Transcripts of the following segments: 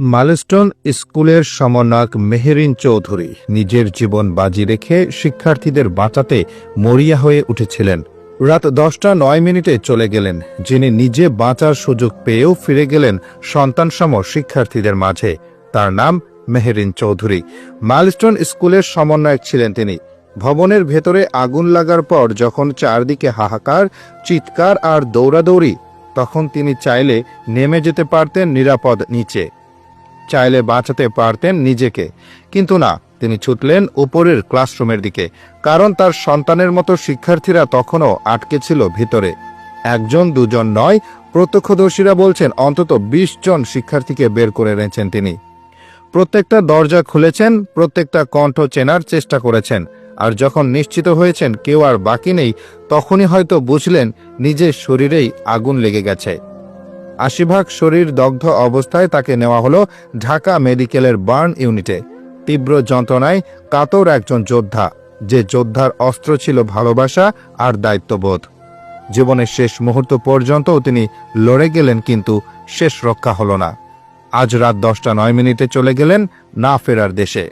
Milestone স্কুলের সমন্বয়ক মেহেরিন চৌধুরী নিজের জীবন বাজি রেখে শিক্ষার্থীদের বাঁচাতে মরিয়া হয়ে উঠেছিলেন। রাত দশটা নয় মিনিটে চলে গেলেন, যিনি নিজে বাঁচার সুযোগ পেয়েও ফিরে গেলেন সন্তানসম শিক্ষার্থীদের মাঝে। তার নাম মেহেরিন চৌধুরী। মাইলস্টোন স্কুলের সমন্বয়ক ছিলেন তিনি। ভবনের ভেতরে আগুন লাগার পর যখন চারদিকে হাহাকার, চিৎকার আর দৌড়াদৌড়ি, তখন তিনি চাইলে নেমে যেতে পারতেন নিরাপদ নিচে। চাইলে বাঁচাতে পারতেন নিজেকে। কিন্তু না, তিনি ছুটলেন উপরের ক্লাসরুমের দিকে, কারণ তার সন্তানের মতো শিক্ষার্থীরা তখনও আটকে ছিল ভিতরে। একজন, দুজন নয়, প্রত্যক্ষদর্শীরা বলছেন অন্তত বিশ জন শিক্ষার্থীকে বের করে এনেছেন তিনি। প্রত্যেকটা দরজা খুলেছেন, প্রত্যেকটা কণ্ঠ চেনার চেষ্টা করেছেন, আর যখন নিশ্চিত হয়েছেন কেউ আর বাকি নেই, তখনই হয়তো বুঝলেন নিজের শরীরেই আগুন লেগে গেছে। আশি ভাগ শরীর দগ্ধ অবস্থায় তাকে নেওয়া হলো ঢাকা মেডিকেলের বার্ন ইউনিটে। তীব্র যন্ত্রণায় কাতর একজন যোদ্ধা, যে যোদ্ধার অস্ত্র ছিল ভালোবাসা আর দায়িত্ববোধ। জীবনের শেষ মুহূর্ত পর্যন্তও তিনি লড়ে গেলেন কিন্তু শেষ রক্ষা হলো না। আজ রাত দশটা নয় মিনিটে চলে গেলেন না ফেরার দেশে।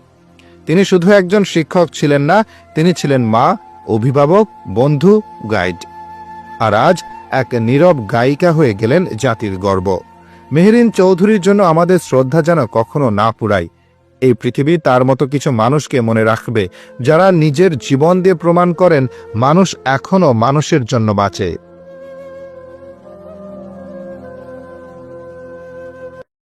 তিনি শুধু একজন শিক্ষক ছিলেন না, তিনি ছিলেন মা, অভিভাবক, বন্ধু, গাইড। আর আজ এক নীরব গায়িকা হয়ে গেলেন জাতির গর্ব। মেহরিন চৌধুরীর জন্য আমাদের শ্রদ্ধা যেন কখনো না পুরাই এই পৃথিবী তার মতো কিছু মানুষকে মনে রাখবে, যারা নিজের জীবন দিয়ে প্রমাণ করেন মানুষ এখনও মানুষের জন্য বাঁচে।